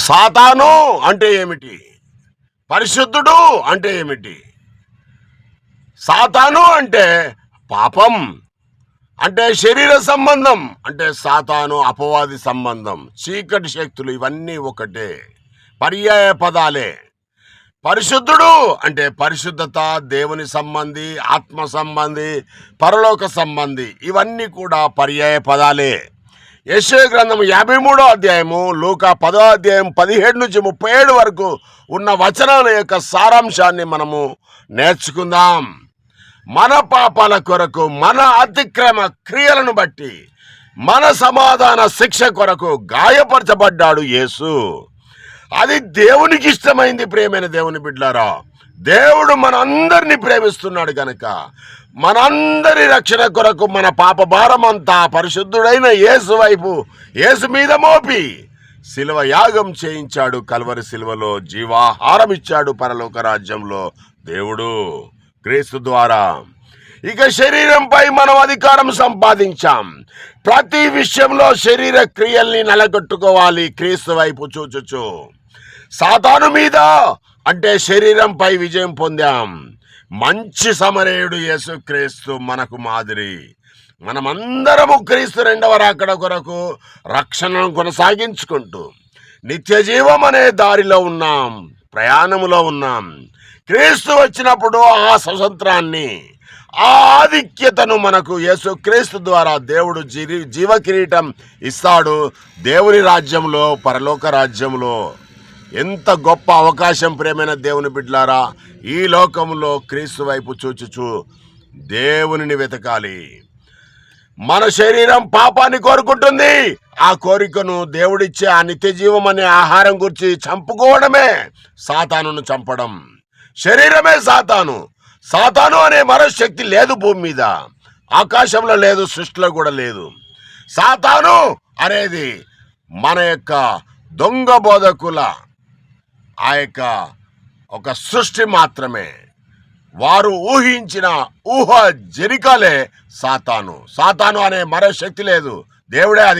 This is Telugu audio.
సాతాను అంటే ఏమిటి? పరిశుద్ధుడు అంటే ఏమిటి? సాతాను అంటే పాపం అంటే శరీర సంబంధం అంటే సాతాను అపవాది సంబంధం చీకటి శక్తులు ఇవన్నీ ఒకటే పర్యాయ పదాలే. పరిశుద్ధుడు అంటే పరిశుద్ధత దేవుని సంబంధి ఆత్మ సంబంధి పరలోక సంబంధి ఇవన్నీ కూడా పర్యాయ పదాలే. యశో గ్రంథం యాభై మూడో అధ్యాయము లూకా పదో అధ్యాయం పదిహేడు నుంచి ముప్పై ఏడు వరకు ఉన్న వచనాల యొక్క సారాంశాన్ని మనము నేర్చుకుందాం. మన పాపాల కొరకు మన అతిక్రమ క్రియలను బట్టి మన సమాధాన శిక్ష కొరకు గాయపరచబడ్డాడు యేసు. అది దేవునికి ఇష్టమైంది ప్రేమైన దేవుని బిడ్లారా దేవుడు మనందరినీ ప్రేమిస్తున్నాడు గనక. మనందరి రక్షణ కొరకు మన పాప భారమంతా పరిశుద్ధుడైన యేసు వైపు యేసు మీద మోపి శిలువ యాగం చేయించాడు కల్వరి శిలువలో జీవాహారం ఇచ్చాడు పరలోక రాజ్యంలో. దేవుడు క్రీస్తు ద్వారా ఇక శరీరంపై మనం అధికారం సంపాదించాం. ప్రతి విషయంలో శరీర క్రియల్ని నలగొట్టుకోవాలి. క్రీస్తు వైపు చూచుచు. సాతాను మీద అంటే శరీరంపై విజయం పొందాం. మంచి సమరేయుడు యేసుక్రీస్తు మనకు మాదిరి. మనమందరము క్రీస్తు రెండవ రాకడ కొరకు రక్షణను కొనసాగించుకుంటూ నిత్య జీవం అనే దారిలో ఉన్నాం. ప్రయాణములో ఉన్నాం. క్రీస్తు వచ్చినప్పుడు ఆ స్వతంత్రాన్ని ఆ ఆధిక్యతను మనకు యేసు క్రీస్తు ద్వారా దేవుడు జీవ కిరీటం ఇస్తాడు దేవుని రాజ్యంలో పరలోక రాజ్యంలో. ఎంత గొప్ప అవకాశం ప్రేమైన దేవుని బిడ్లారా ఈ లోకంలో క్రీస్తు వైపు చూచుచు దేవునిని వెతకాలి. మన శరీరం పాపాన్ని కోరుకుంటుంది. ఆ కోరికను దేవుడిచ్చే ఆ నిత్య జీవం అనే ఆహారం గురించి చంపుకోవడమే సాతానును చంపడం. శరీరమే సాతాను. సాతాను అనే మరో శక్తి లేదు భూమి మీద. ఆకాశంలో లేదు సృష్టిలో కూడా లేదు. సాతాను అనేది మన యొక్క దొంగ బోధకుల ఆ యొక్క ఒక సృష్టి మాత్రమే. వారు ఊహించిన ఊహ జరికాలే సాతాను. సాతాను అనే మరో శక్తి లేదు. దేవుడే అది